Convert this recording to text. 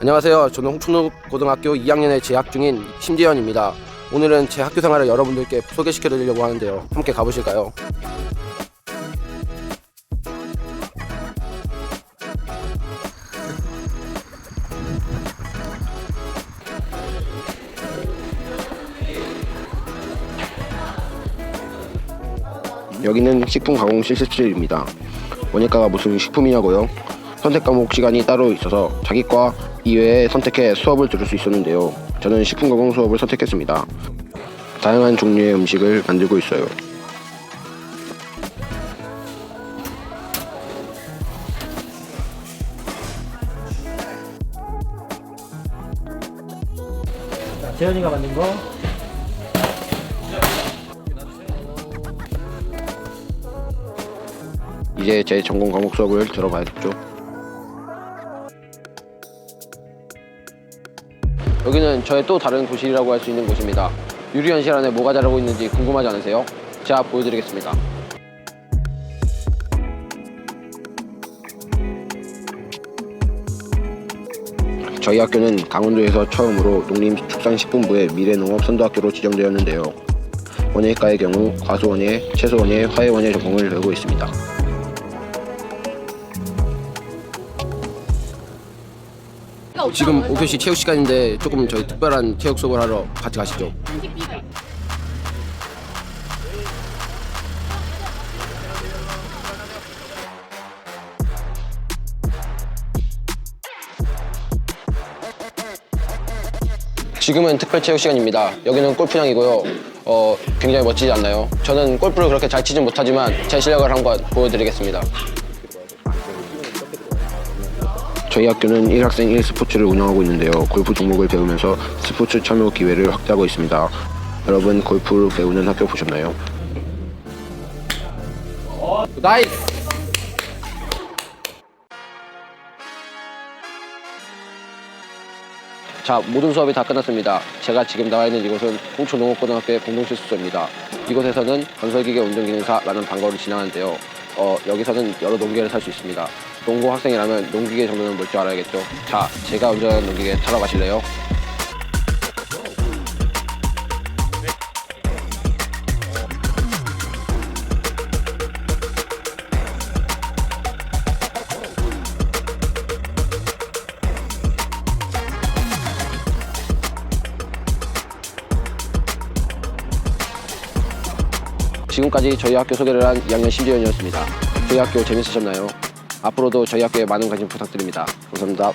안녕하세요. 저는 홍춘우 고등학교 2학년에 재학 중인 심지현입니다. 오늘은 제 학교 생활을 여러분들께 소개시켜 드리려고 하는데요. 함께 가보실까요? 여기는 식품 가공 실습실입니다. 원예과가 무슨 식품이냐고요? 선택 과목 시간이 따로 있어서 자기 과 이외에 선택해 수업을 들을 수 있었는데요. 저는 식품 가공 수업을 선택했습니다. 다양한 종류의 음식을 만들고 있어요. 자, 재현이가 만든 거. 이제 제 전공 과목 수업을 들어봐야겠죠. 여기는 저의 또 다른 교실이라고 할 수 있는 곳입니다. 유리현실 안에 뭐가 자라고 있는지 궁금하지 않으세요? 제가 보여드리겠습니다. 저희 학교는 강원도에서 처음으로 농림축산식품부의 미래농업 선도학교로 지정되었는데요. 원예과의 경우 과수원예, 채소원예, 화훼원예 전공을 배우고 있습니다. 지금 5교시 체육 시간인데 조금 저희 특별한 체육 수업을 하러 같이 가시죠. 지금은 특별 체육 시간입니다. 여기는 골프장이고요. 어, 굉장히 멋지지 않나요? 저는 골프를 그렇게 잘 치진 못하지만 제 실력을 한번 보여드리겠습니다. 저희 학교는 1학생 1스포츠를 운영하고 있는데요. 골프 종목을 배우면서 스포츠 참여 기회를 확대하고 있습니다. 여러분 골프를 배우는 학교 보셨나요? 나이스! 자, 모든 수업이 다 끝났습니다. 제가 지금 나와 있는 이곳은 홍초농업고등학교의 공동실습소입니다. 이곳에서는 건설기계 운전기능사라는 단거를 진행하는데요. 어, 여기서는 여러 농기계를 탈수 있습니다. 농고 학생이라면 농기계 정도는 볼 줄 알아야겠죠. 자, 제가 운전하는 농기계 타러 가실래요? 지금까지 저희 학교 소개를 한 2학년 심지현이었습니다. 저희 학교 재밌으셨나요? 앞으로도 저희 학교에 많은 관심 부탁드립니다. 감사합니다.